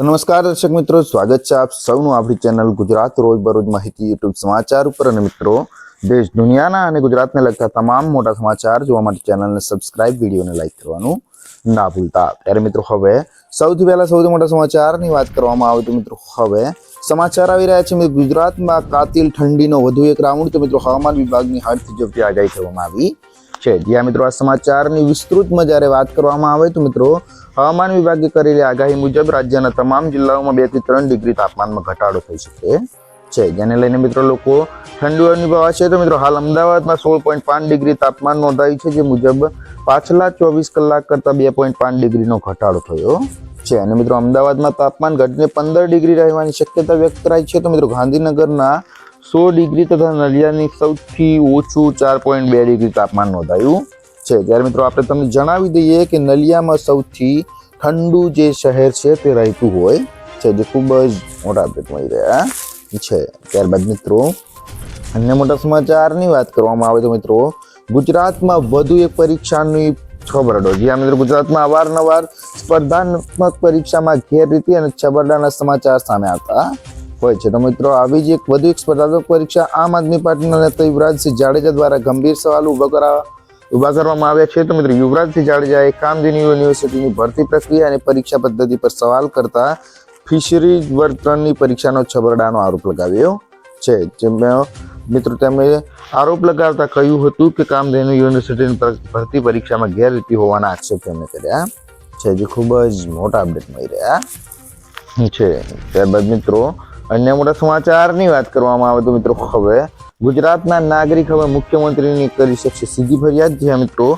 નમસ્કાર દર્શક મિત્રો, સ્વાગત છે આપ સૌનું આપણી ચેનલ ગુજરાત રોજબરોજ માહિતી યુટ્યુબ સમાચાર ઉપર. અને મિત્રો, દેશ દુનિયાના અને ગુજરાતને લગતા તમામ મોટા સમાચાર જોવા માટે ચેનલને સબસ્ક્રાઇબ વિડીયોને લાઇક કરવાનું ના ભૂલતા. ત્યારે મિત્રો, હવે સૌથી પહેલા સૌથી મોટા સમાચારની વાત કરવામાં આવે તો મિત્રો, હવે સમાચાર આવી રહ્યા છે. ગુજરાતમાં કાતિલ ઠંડીનો વધુ એક રાઉન્ડ તો મિત્રો, હવામાન વિભાગની હાથથી ઝડપી આગાહી કરવામાં આવી છે. જ્યાં મિત્રો, આ સમાચારની વિસ્તૃતમાં જ્યારે વાત કરવામાં આવે તો મિત્રો હવામાન વિભાગે કરેલી આગાહી મુજબ રાજ્યના તમામ જિલ્લાઓમાં બેથી ત્રણ ડિગ્રી તાપમાનમાં ઘટાડો થઈ શકે છે. જેને લઈને મિત્રો લોકો ઠંડી અનુભવાશે તો મિત્રો હાલ અમદાવાદમાં સોળ પોઈન્ટ પાંચ ડિગ્રી તાપમાન નોંધાયું છે, જે મુજબ પાછલા ચોવીસ કલાક કરતાં બે પોઈન્ટ પાંચ ડિગ્રીનો ઘટાડો થયો છે. અને મિત્રો અમદાવાદમાં તાપમાન ઘટીને પંદર ડિગ્રી રહેવાની શક્યતા વ્યક્ત કરાઈ છે. તો મિત્રો ગાંધીનગરના સો ડિગ્રી તથા નલિયાની સૌથી ઓછું ચાર પોઈન્ટ બે ડિગ્રી તાપમાન નોંધાયું છે. જ્યારે મિત્રો આપણે તમને જણાવી દઈએ કે નલિયામાં સૌથી ઠંડુ જે શહેર છે તે રહેતું હોય છે, જે ખૂબ જ મોટા અપડેટ મળી રહ્યા છે. ત્યારબાદ મિત્રો, અન્ય મોટા સમાચારની વાત કરવામાં આવે તો મિત્રો, ગુજરાતમાં વધુ એક પરીક્ષાની છબરડો જ્યાં મિત્રો, ગુજરાતમાં અવારનવાર સ્પર્ધાત્મક પરીક્ષામાં ગેરરીતિ અને છબરડાના સમાચાર સામે આવતા હોય છે. તો મિત્રો, આવી જ એક વધુ એક સ્પર્ધાત્મક પરીક્ષા આમ આદમી પાર્ટીના નેતા યુવરાજસિંહ જાડેજા દ્વારા ગંભીર સવાલ ઊભા કરા ઊભા કરવામાં આવ્યા છે. તો મિત્રો, યુવરાજસિંહ જાડેજાએ કામધેનુ યુનિવર્સિટીની ભરતી પ્રક્રિયા અને પરીક્ષા પદ્ધતિ પર સવાલ કરતા ફિશરી વર્તનની પરીક્ષાનો છબરડાનો આરોપ લગાવ્યો છે. જેમાં મિત્રો, તેમણે આરોપ લગાવતા કહ્યું હતું કે કામધેનુ યુનિવર્સિટીની ભરતી પરીક્ષામાં ગેરરીતિ હોવાના આક્ષેપ તેમણે કર્યા છે, જે ખૂબ જ મોટા અપડેટ મળી રહ્યા છે. ત્યારબાદ મિત્રો, અન્ય મોટા સમાચારની વાત કરવામાં આવે તો મિત્રો, હવે ગુજરાતના નાગરિક હવે મુખ્યમંત્રીની કરી શકશે. સીધી ફરિયાદ જ્યાં મિત્રો,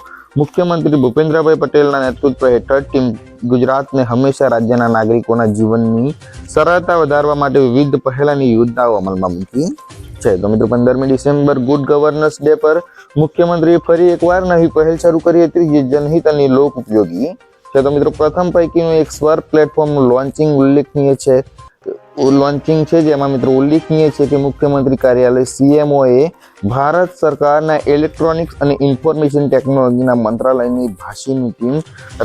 મુખ્યમંત્રી ભૂપેન્દ્રભાઈ પટેલના નેતૃત્વ હેઠળ ટીમ ગુજરાતને હંમેશા રાજ્યના નાગરિકોના જીવનની સરળતા વધારવા માટે વિવિધ પહેલાની યોજનાઓ અમલમાં મૂકી છે. તો મિત્રો, પંદરમી ડિસેમ્બર ગુડ ગવર્નન્સ ડે પર મુખ્યમંત્રીએ ફરી એકવાર નવી પહેલ શરૂ કરી હતી, જે જનહિત અને લોક ઉપયોગી છે. તો મિત્રો, પ્રથમ પૈકીનું એક સ્વર પ્લેટફોર્મનું લોન્ચિંગ ઉલ્લેખનીય છે. લોન્ચિંગ છે જેમાં મિત્રો ઉલ્લેખનીય છે કે મુખ્યમંત્રી કાર્યાલય સીએમઓએ ભારત સરકારના ઇલેક્ટ્રોનિક્સ અને ઇન્ફોર્મેશન ટેકનોલોજીના મંત્રાલયની ભાષીની ટીમ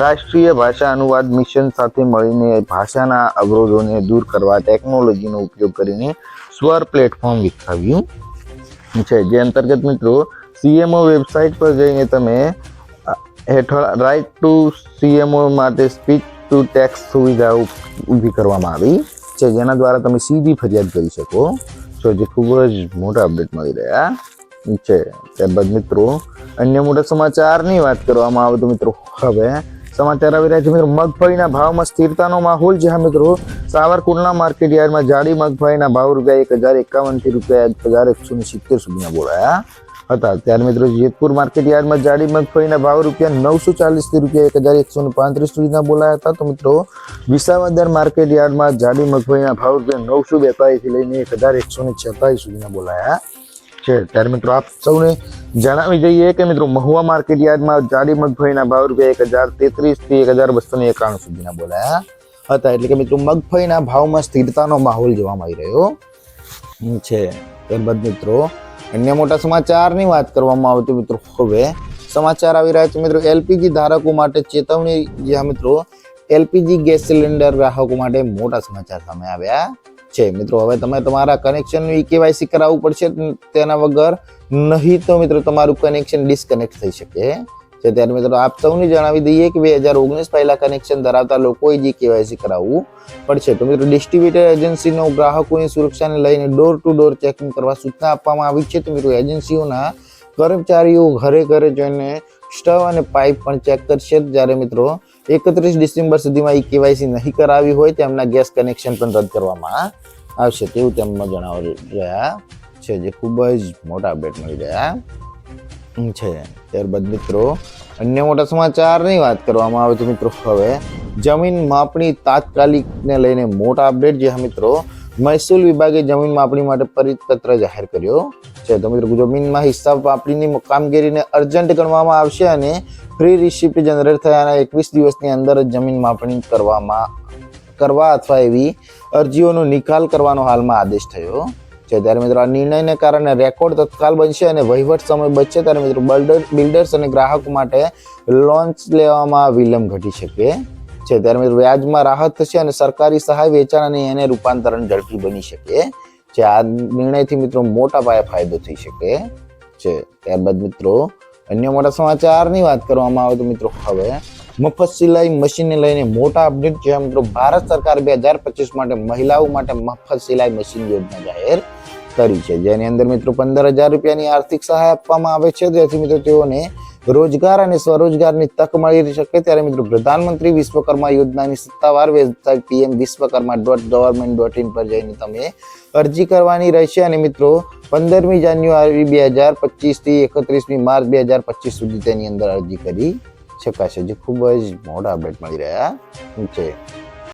રાષ્ટ્રીય ભાષા અનુવાદ મિશન સાથે મળીને ભાષાના અવરોધોને દૂર કરવા ટેકનોલોજીનો ઉપયોગ કરીને સ્વર પ્લેટફોર્મ વિકસાવ્યું છે. જે અંતર્ગત મિત્રો સીએમઓ વેબસાઇટ પર જઈને તમે હેઠળ રાઇટ ટુ સીએમઓ માટે સ્પીચ ટુ ટેક્સ સુવિધા ઊભી કરવામાં આવી. છે, જેના દ્વારા તમે સીધી ફરિયાદ કરી શકો. છો જે ખૂબ જ મોટા અપડેટ મળી રહ્યા. છે ત્યારબાદ મિત્રો, અન્ય મોટા સમાચારની વાત કરવામાં આવે તો મિત્રો, હવે સમાચાર આવી રહ્યા છે. મિત્રો, મગફળીના ભાવમાં સ્થિરતાનો માહોલ છે. હા, મિત્રો, સાવરકુંડલા માર્કેટ યાર્ડમાં જાડી મગફળીના ભાવ રૂપિયા એક હજાર એકાવનથી રૂપિયા એક હજાર એકસો સિત્તેર સુધીના બોલાયા. હતા. ત્યારે મિત્રો જેતપુર માર્કેટ યાર્ડમાં જાડી મગફળીના ભાવ રૂપિયા નવસો ચાલીસથી રૂપિયા એક હજાર એકસો પાંત્રીસ સુધીના બોલાયા હતા. તો મિત્રો, વિસાવદર માર્કેટ યાર્ડમાં જાડી મગફળીના ભાવ રૂપિયા નવસો બેતાલીસથી લઈને એક હજાર એકસો છેતાલીસ સુધીના બોલાયા છે. ત્યારે મિત્રો આપ સૌને જણાવી દઈએ કે મિત્રો, મહુવા માર્કેટ યાર્ડમાં જાડી મગફળીના ભાવ રૂપિયા એક હજાર તેત્રીસથી એક હજાર બસો એકાણું સુધીના બોલાયા હતા. એટલે કે મિત્રો મગફળીના ભાવમાં સ્થિરતાનો માહોલ જોવા મળી રહ્યો છે. ત્યારબાદ મિત્રો અન્ય મોટા સમાચારની વાત કરવામાં આવે તો મિત્રો, હવે સમાચાર આવી રહ્યા છે મિત્રો, એલપીજી ધારકો માટે ચેતવણી, જે મિત્રો, એલપીજી ગેસ સિલિન્ડર ગ્રાહકો માટે મોટા સમાચાર સામે આવ્યા છે. મિત્રો, હવે તમે તમારા કનેક્શનનું કેવાયસી કરાવવું પડશે તેના વગર નહીં તો મિત્રો, તમારું કનેક્શન ડિસ્કનેક્ટ થઈ શકે. છે. ત્યારે મિત્રો, આપ સૌને જણાવી દઈએ કે બે હજાર ઓગણીસ પહેલા કનેક્શન ધરાવતા લોકોએ જે કેવાયસી કરાવવું પડશે. તો મિત્રો ડિસ્ટ્રીબ્યુટર એજન્સીનો ગ્રાહકોની સુરક્ષાને લઈને ડોર ટુ ડોર ચેકિંગ કરવા સૂચના આપવામાં આવી છે. તો મિત્રો એજન્સીઓના કર્મચારીઓ ઘરે ઘરે જઈને સ્ટવ અને પાઇપ પણ ચેક કરશે. જ્યારે મિત્રો, એકત્રીસ ડિસેમ્બર સુધીમાં ઈ કેવાયસી નહીં કરાવી હોય, તેમના ગેસ કનેક્શન પણ રદ કરવામાં આવશે. તેવું તેમમાં જણાવી રહ્યા છે. જે ખૂબ જ મોટા અપડેટ મળી રહ્યા છે. ત્યારબાદ મિત્રો અન્ય મોટા સમાચારની વાત કરવામાં આવે તો મિત્રો હવે જમીન માપણી તાત્કાલિકને લઈને મોટા અપડેટ જે મિત્રો મહેસૂલ વિભાગે જમીન માપણી માટે પરિપત્ર જાહેર કર્યો છે. તો મિત્રો જમીનમાં હિસાબ માપણીની કામગીરીને અર્જન્ટ ગણવામાં આવશે અને ફ્રી રિસિપ્ટ જનરેટ થયાના એકવીસ દિવસની અંદર જ જમીન માપણી કરવામાં કરવા અથવા એવી અરજીઓનો નિકાલ કરવાનો હાલમાં આદેશ થયો. છે. ત્યારે મિત્રો આ નિર્ણયને કારણે રેકોર્ડ તત્કાલ બનશે અને વહીવટ સમય બચશે. ત્યારે મિત્રો બિલ્ડર બિલ્ડર્સ અને ગ્રાહકો માટે લોન્ચ લેવામાં વિલંબ ઘટી શકે છે. ત્યારે મિત્રો વ્યાજમાં રાહત થશે અને સરકારી સહાય વેચાણ અને એને રૂપાંતરણ ઝડપી બની શકે છે. આ નિર્ણયથી મિત્રો મોટા પાયે ફાયદો થઈ શકે છે. ત્યારબાદ મિત્રો અન્ય મોટા સમાચારની વાત કરવામાં આવે તો મિત્રો હવે મફત સિલાઈ મશીનને લઈને મોટા અપડેટ છે મિત્રો ભારત સરકાર બે હજાર પચીસ માટે મહિલાઓ માટે મફત સિલાઈ મશીન યોજના જાહેર કરી છે. જેની અંદર મિત્રો પંદર હજાર રૂપિયાની આર્થિક સહાય આપવામાં આવે છે. જેથી મિત્રો તેઓને રોજગાર અને સ્વરોજગારની તક મળી શકે. ત્યારે મિત્રો પ્રધાનમંત્રી વિશ્વકર્મા યોજનાની સત્તાવાર website PM Vishwakarma dot government dot in પર જઈને તમે અરજી કરવાની રહેશે. અને મિત્રો પંદરમી જાન્યુઆરી બે હજાર પચીસથી એકત્રીસમી માર્ચ બે હજાર પચીસ સુધી તેની અંદર અરજી કરી શકાશે. જે ખૂબ જ મોટા અપડેટ મળી રહ્યા છે.